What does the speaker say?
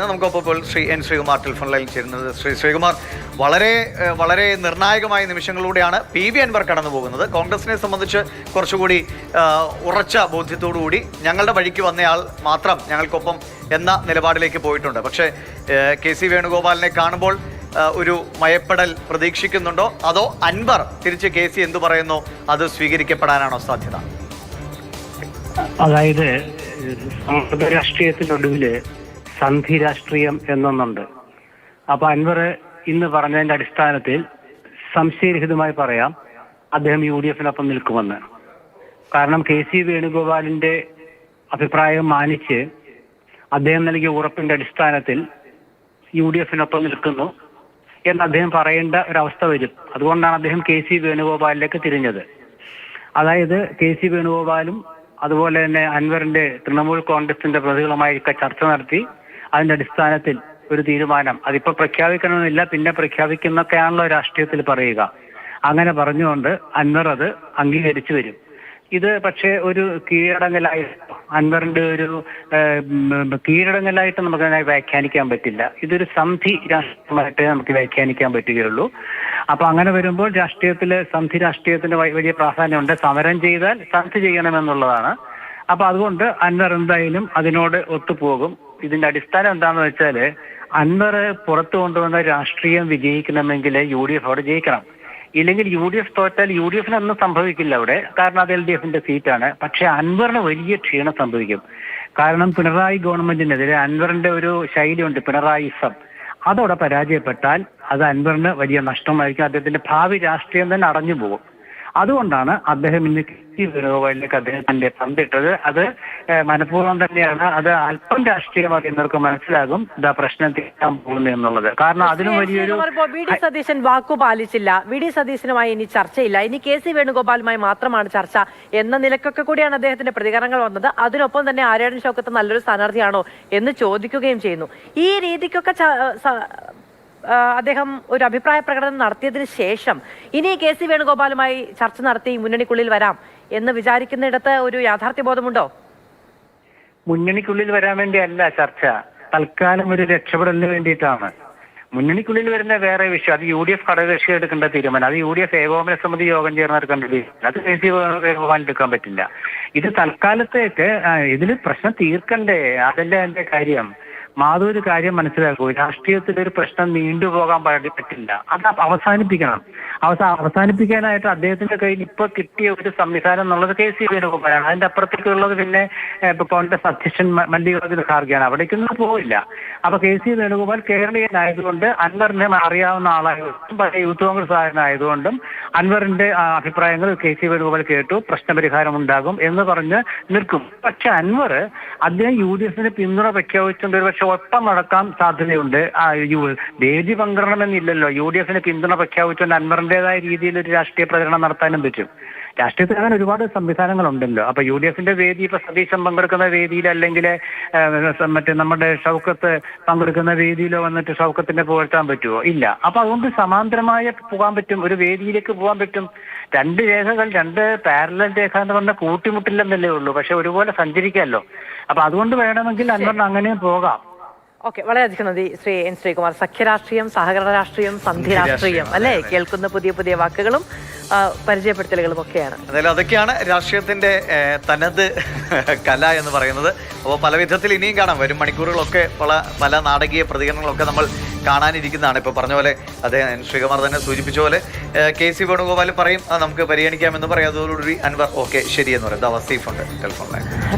നമുക്കൊപ്പം Shri N Sreekumar telephone ലൈനിൽ ചേരുന്നത്. ശ്രീ ശ്രീകുമാർ വളരെ വളരെ നിർണായകമായ നിമിഷങ്ങളിലൂടെയാണ് പി വി അൻവർ കടന്നു പോകുന്നത് കോൺഗ്രസിനെ സംബന്ധിച്ച് കുറച്ചുകൂടി ഉറച്ച ബോധ്യത്തോടുകൂടി ഞങ്ങളുടെ വഴിക്ക് വന്നയാൾ മാത്രം ഞങ്ങൾക്കൊപ്പം എന്ന നിലപാടിലേക്ക് പോയിട്ടുണ്ട്. പക്ഷേ കെ സി വേണുഗോപാലിനെ കാണുമ്പോൾ ഒരു മയപ്പെടൽ പ്രതീക്ഷിക്കുന്നുണ്ടോ? അതോ അൻവർ തിരിച്ച് കെ സി എന്തു പറയുന്നു? അത് സ്വീകരിക്കപ്പെടാനാണോ സാധ്യത? അതായത് രാഷ്ട്രീയത്തിനൊടുവിൽ സന്ധി രാഷ്ട്രീയം എന്നൊന്നുണ്ട്. അപ്പൊ അൻവർ ഇന്ന് പറഞ്ഞതിന്റെ അടിസ്ഥാനത്തിൽ സംശയരഹിതമായി പറയാം അദ്ദേഹം യു ഡി എഫിനൊപ്പം നിൽക്കുമെന്ന്. കാരണം കെ സി വേണുഗോപാലിന്റെ അഭിപ്രായം മാനിച്ച് അദ്ദേഹം നൽകിയ ഉറപ്പിന്റെ അടിസ്ഥാനത്തിൽ യു ഡി എഫിനൊപ്പം നിൽക്കുന്നു എന്ന് അദ്ദേഹം പറയേണ്ട ഒരവസ്ഥ വരും. അതുകൊണ്ടാണ് അദ്ദേഹം കെ സി വേണുഗോപാലിലേക്ക് തിരിഞ്ഞത്. അതായത് കെ സി വേണുഗോപാലും അതുപോലെ തന്നെ അൻവറിന്റെ തൃണമൂൽ കോൺഗ്രസിന്റെ പ്രതികളുമായി ചർച്ച നടത്തി അതിന്റെ അടിസ്ഥാനത്തിൽ ഒരു തീരുമാനം. അതിപ്പോ പ്രഖ്യാപിക്കണമെന്നില്ല പിന്നെ പ്രഖ്യാപിക്കുന്നൊക്കെയാണല്ലോ രാഷ്ട്രീയത്തിൽ പറയുക. അങ്ങനെ പറഞ്ഞുകൊണ്ട് അൻവർ അത് അംഗീകരിച്ചു വരും. ഇത് പക്ഷേ ഒരു കീഴടങ്ങലായി അൻവറിന്റെ ഒരു കീഴടങ്ങലായിട്ട് നമുക്ക് അതിനെ വ്യാഖ്യാനിക്കാൻ പറ്റില്ല. ഇതൊരു സന്ധി രാഷ്ട്രീയമായിട്ടേ നമുക്ക് വ്യാഖ്യാനിക്കാൻ പറ്റുകയുള്ളൂ. അപ്പൊ അങ്ങനെ വരുമ്പോൾ രാഷ്ട്രീയത്തിലെ സന്ധി രാഷ്ട്രീയത്തിന് വ- വലിയ പ്രാധാന്യമുണ്ട്. സമരം ചെയ്താൽ സന്ധി ചെയ്യണമെന്നുള്ളതാണ്. അപ്പൊ അതുകൊണ്ട് അൻവർ എന്തായാലും അതിനോട് ഒത്തുപോകും. ഇതിന്റെ അടിസ്ഥാനം എന്താണെന്ന് വെച്ചാൽ അൻവർ പുറത്തു കൊണ്ടുവന്ന രാഷ്ട്രീയം വിജയിക്കണമെങ്കിൽ യു ഡി എഫ് അവിടെ ജയിക്കണം. ഇല്ലെങ്കിൽ യു ഡി എഫ് തോറ്റാൽ യു ഡി എഫിന് ഒന്നും സംഭവിക്കില്ല അവിടെ. കാരണം അത് എൽ ഡി എഫിന്റെ സീറ്റാണ്. പക്ഷെ അൻവറിന് വലിയ ക്ഷീണം സംഭവിക്കും. കാരണം പിണറായി ഗവൺമെന്റിനെതിരെ അൻവറിന്റെ ഒരു ശൈലിയുണ്ട് പിണറായിസം. അതോടെ പരാജയപ്പെട്ടാൽ അത് അൻവറിന് വലിയ നഷ്ടമായിരിക്കും. അദ്ദേഹത്തിന്റെ ഭാവി രാഷ്ട്രീയം തന്നെ അടഞ്ഞു പോകും അതുകൊണ്ടാണ് അദ്ദേഹം ഇന്ന് കെ സി അദ്ദേഹം തന്റെ പന്തിട്ടത് അത് മനഃപൂർവം തന്നെയാണ്. അത് അല്പം രാഷ്ട്രീയമായി എന്നവർക്ക് മനസ്സിലാകും ഇതാ പ്രശ്നം തീർക്കാൻ പോകുന്നു എന്നുള്ളത്. കാരണം അതിനും വലിയൊരു വി ഡി സതീശൻ വാക്കു പാലിച്ചില്ല. വി ഡി സതീശനുമായി ഇനി ചർച്ചയില്ല. ഇനി കെ സി വേണുഗോപാലുമായി മാത്രമാണ് ചർച്ച എന്ന നിലക്കൊക്കെ കൂടിയാണ് അദ്ദേഹത്തിന്റെ പ്രതികരണങ്ങൾ വന്നത്. അതിനൊപ്പം തന്നെ ആര്യാടൻ ശോകത്ത് നല്ലൊരു സ്ഥാനാർത്ഥിയാണോ എന്ന് ചോദിക്കുകയും ചെയ്യുന്നു. ഈ രീതിക്കൊക്കെ അദ്ദേഹം ഒരു അഭിപ്രായ പ്രകടനം നടത്തിയതിന് ശേഷം ഇനി കെ സി വേണുഗോപാലുമായി ചർച്ച നടത്തി മുന്നണിക്കുള്ളിൽ വരാം എന്ന് വിചാരിക്കുന്നിടത്ത് ഒരു യാഥാർത്ഥ്യബോധമുണ്ടോ? മുന്നണിക്കുള്ളിൽ വരാൻ വേണ്ടിയല്ല ചർച്ച. തൽക്കാലം ഒരു രക്ഷപ്പെടലിന് വേണ്ടിയിട്ടാണ്. മുന്നണിക്കുള്ളിൽ വരുന്ന വേറെ വിഷയം. അത് യു ഡി എഫ് ഘടകകക്ഷി എടുക്കേണ്ട തീരുമാനം. അത് യു ഡി എഫ് ഏകോപന സമിതി യോഗം ചേർന്ന് എടുക്കേണ്ട തീരുമാനം അത് കെ സി വേണുഗോപാൽ എടുക്കാൻ പറ്റില്ല. ഇത് തൽക്കാലത്തേക്ക് ഇതിൽ പ്രശ്നം തീർക്കണ്ടേ? അതല്ല എന്റെ കാര്യം. മാധവ് ഒരു കാര്യം മനസ്സിലാക്കൂ. രാഷ്ട്രീയത്തിൽ ഒരു പ്രശ്നം നീണ്ടുപോകാൻ പോകാൻ പറ്റില്ല. അത് അവസാനിപ്പിക്കണം. അവസാന അവസാനിപ്പിക്കാനായിട്ട് അദ്ദേഹത്തിന്റെ കയ്യിൽ ഇപ്പൊ കിട്ടിയ ഒരു സംവിധാനം എന്നുള്ളത് കെ സി വേണുഗോപാലാണ്. അതിന്റെ അപ്പുറത്തേക്കുള്ളത് പിന്നെ കോൺഗ്രസ് അധ്യക്ഷൻ മല്ലികാർജുന ഖാർഗെയാണ്. അവിടേക്കൊന്നും പോവില്ല. അപ്പൊ കെ സി വേണുഗോപാൽ കേരളീയനായതുകൊണ്ട് അൻവറിനെ അറിയാവുന്ന ആളായതുകൊണ്ടും പല യൂത്ത് കോൺഗ്രസ് ആയതുകൊണ്ടും അൻവറിന്റെ അഭിപ്രായങ്ങൾ കെ സി വേണുഗോപാൽ കേട്ടു. പ്രശ്നപരിഹാരം ഉണ്ടാകും എന്ന് പറഞ്ഞ് നിൽക്കും. പക്ഷെ അൻവർ അദ്ദേഹം യു ഡി എഫിന് പിന്തുണ പ്രഖ്യാപിച്ചുകൊണ്ട് ഒരു പക്ഷെ ഒപ്പം നടക്കാൻ സാധ്യതയുണ്ട്. ആ, യു- വേദി പങ്കിടണമെന്നില്ലല്ലോ. യു ഡി എഫിന് പിന്തുണ പ്രഖ്യാപിച്ചുകൊണ്ട് അൻവറിന്റേതായ രീതിയിൽ ഒരു രാഷ്ട്രീയ പ്രചരണം നടത്താനും പറ്റും. രാഷ്ട്രീയത്തിൽ അങ്ങനെ ഒരുപാട് സംവിധാനങ്ങളുണ്ടല്ലോ. അപ്പൊ യു ഡി എഫിന്റെ വേദി ഇപ്പൊ സതീശൻ പങ്കെടുക്കുന്ന വേദിയിൽ അല്ലെങ്കിൽ മറ്റേ നമ്മുടെ ഷൗക്കത്ത് പങ്കെടുക്കുന്ന വേദിയിലോ വന്നിട്ട് ഷൗക്കത്തിന്റെ പുകഴ്ത്താൻ പറ്റുമോ ഇല്ല. അപ്പൊ അതുകൊണ്ട് സമാന്തരമായ പോകാൻ പറ്റും. ഒരു വേദിയിലേക്ക് പോകാൻ പറ്റും. രണ്ട് രേഖകൾ രണ്ട് പാരലൽ രേഖ എന്ന് പറഞ്ഞാൽ കൂട്ടിമുട്ടില്ലെന്നല്ലേ ഉള്ളൂ. പക്ഷെ ഒരുപോലെ സഞ്ചരിക്കാമല്ലോ. അപ്പൊ അതുകൊണ്ട് വേണമെങ്കിൽ അൻവറിന് അങ്ങനെയും പോകാം. ഓക്കെ വളരെയധികം നന്ദി ശ്രീ എൻ ശ്രീകുമാർ. സഖ്യരാഷ്ട്രീയം സഹകരണ രാഷ്ട്രീയം സന്ധി രാഷ്ട്രീയം അല്ലെ? കേൾക്കുന്ന പുതിയ പുതിയ വാക്കുകളും പരിചയപ്പെടുത്തലുകളും ഒക്കെയാണ്. എന്തായാലും അതൊക്കെയാണ് രാഷ്ട്രീയത്തിന്റെ തനത് കല എന്ന് പറയുന്നത്. അപ്പോൾ പല വിധത്തിൽ ഇനിയും കാണാം. വരും മണിക്കൂറുകളൊക്കെ പല പല നാടകീയ പ്രതികരണങ്ങളൊക്കെ നമ്മൾ കാണാനിരിക്കുന്നതാണ്. ഇപ്പോൾ പറഞ്ഞ പോലെ അദ്ദേഹം ശ്രീകുമാർ തന്നെ സൂചിപ്പിച്ച പോലെ കെ സി വേണുഗോപാൽ പറയും "ആ, നമുക്ക് പരിഗണിക്കാമെന്ന് പറയാം. അതോടുകൂടി അൻവർ ഓക്കെ ശരിയെന്ന് പറയും. ദാ വസീഫ് ഉണ്ട് ടെലിഫോൺ ലൈൻ